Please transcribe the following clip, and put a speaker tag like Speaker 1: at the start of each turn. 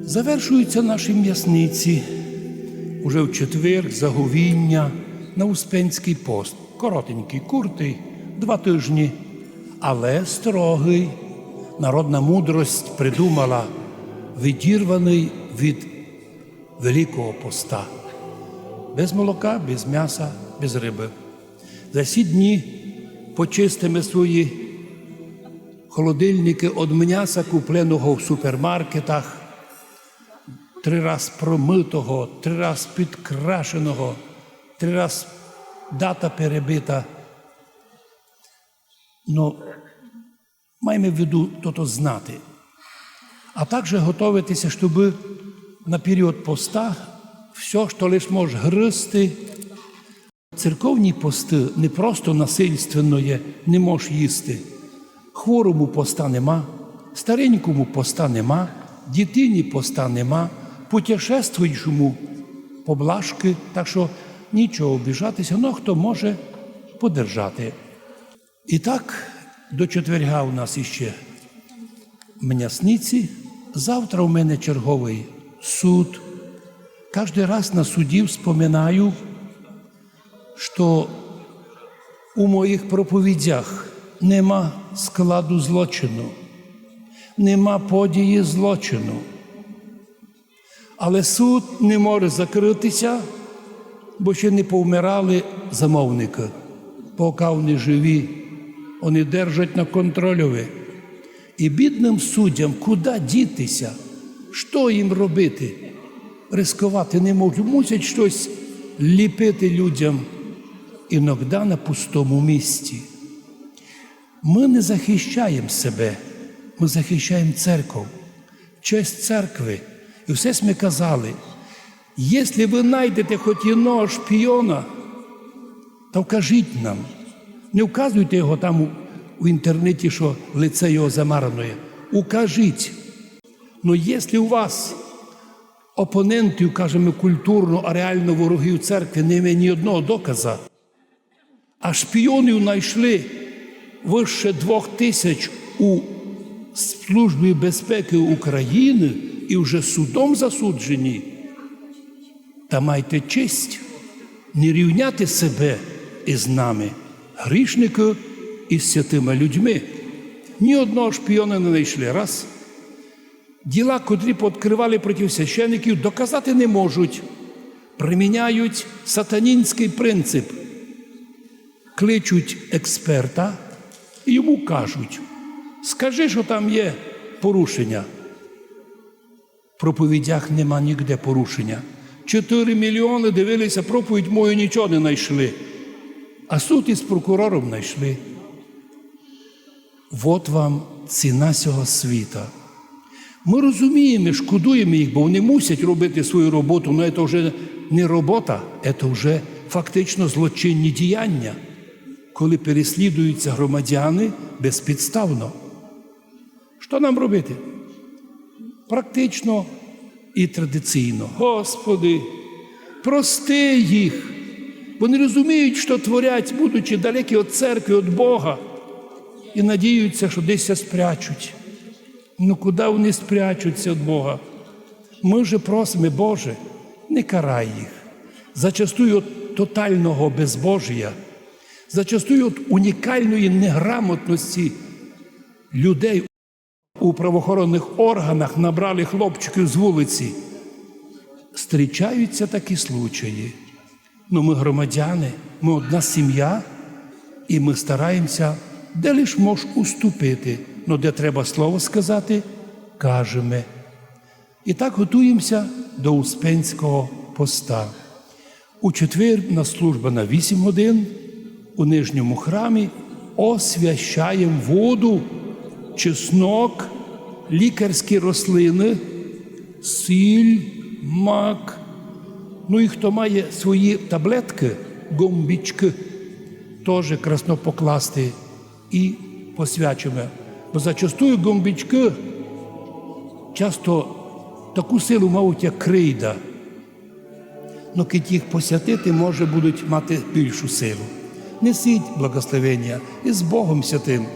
Speaker 1: Завершуються наші м'ясниці уже в четвер, заговіння на Успенський пост. Коротенький, куртий, два тижні, але строгий. Народна мудрость придумала відірваний від Великого поста. Без молока, без м'яса, без риби. За ці дні почистимо свої холодильники від м'яса, купленого в супермаркетах, три раз промитого, три раз підкрашеного, три раз дата перебита. Ну, маємо в виду то знати. А також готуватися, щоб на період поста все, що лише можеш гризти. Церковні пости не просто насильственно є, не можеш їсти. Хворому поста нема, старенькому поста нема, дитині поста нема, путешествуючому поблажки, так що нічого обіжатися, ну хто може подержати. І так, до четверга у нас іще м'ясниці. Завтра у мене черговий суд. Кожен раз на суді вспоминаю, що у моїх проповідях нема складу злочину, нема події злочину. Але суд не може закритися, бо ще не повмирали замовники. Поки вони живі, вони держать на контрольові. І бідним суддям куди дітися, що їм робити? Рискувати не можуть, мусять щось ліпити людям іноді на пустому місці. Ми не захищаємо себе, ми захищаємо церкву, честь церкви. І все ж ми казали, якщо ви знайдете хоч одного шпіона, то вкажіть нам. Не вказуйте його там у, інтернеті, що лице його замарано. Укажіть. Ну, якщо у вас опонентів, кажемо, культурно, а реально ворогів церкви немає ні одного доказа, а шпіонів знайшли вище двох тисяч у Службі безпеки України і вже судом засуджені, та майте честь не рівняти себе із нами, грішники із святими людьми. Ні одного шпіона не знайшли. Раз. Діла, котрі пооткривали проти священиків, доказати не можуть. Приміняють сатанінський принцип. Кличуть експерта і йому кажуть, скажи, що там є порушення. Проповідях нема ніде порушення. Чотири мільйони дивилися проповідь мою, нічого не знайшли. А суд із прокурором знайшли. От вам ціна цього світа. Ми розуміємо, шкодуємо їх, бо вони мусять робити свою роботу, але це вже не робота, це вже фактично злочинні діяння, коли переслідуються громадяни безпідставно. Що нам робити? Практично і традиційно. Господи, прости їх. Вони розуміють, що творять, будучи далекі від церкви, від Бога, і надіються, що десь спрячуть. Ну куди вони спрячуться від Бога? Ми вже просимо, Боже, не карай їх. Зачастую від тотального безбожія, зачастую від унікальної неграмотності людей у правоохоронних органах набрали хлопчиків з вулиці. Зустрічаються такі случаї. Ну, ми громадяни, ми одна сім'я, і ми стараємося, де лиш мож уступити, ну де треба слово сказати, кажемо. І так готуємося до Успенського поста. У четвер на служба на 8 годин у нижньому храмі освящаємо воду, чеснок, лікарські рослини, сіль, мак. Ну і хто має свої таблетки, гомбічки, теж красно покласти і посвячуємо. Бо зачастую гомбічки часто таку силу мають, як крейда. Ну, кить їх посвятити, може, будуть мати більшу силу. Несіть благословення і з Богом святим.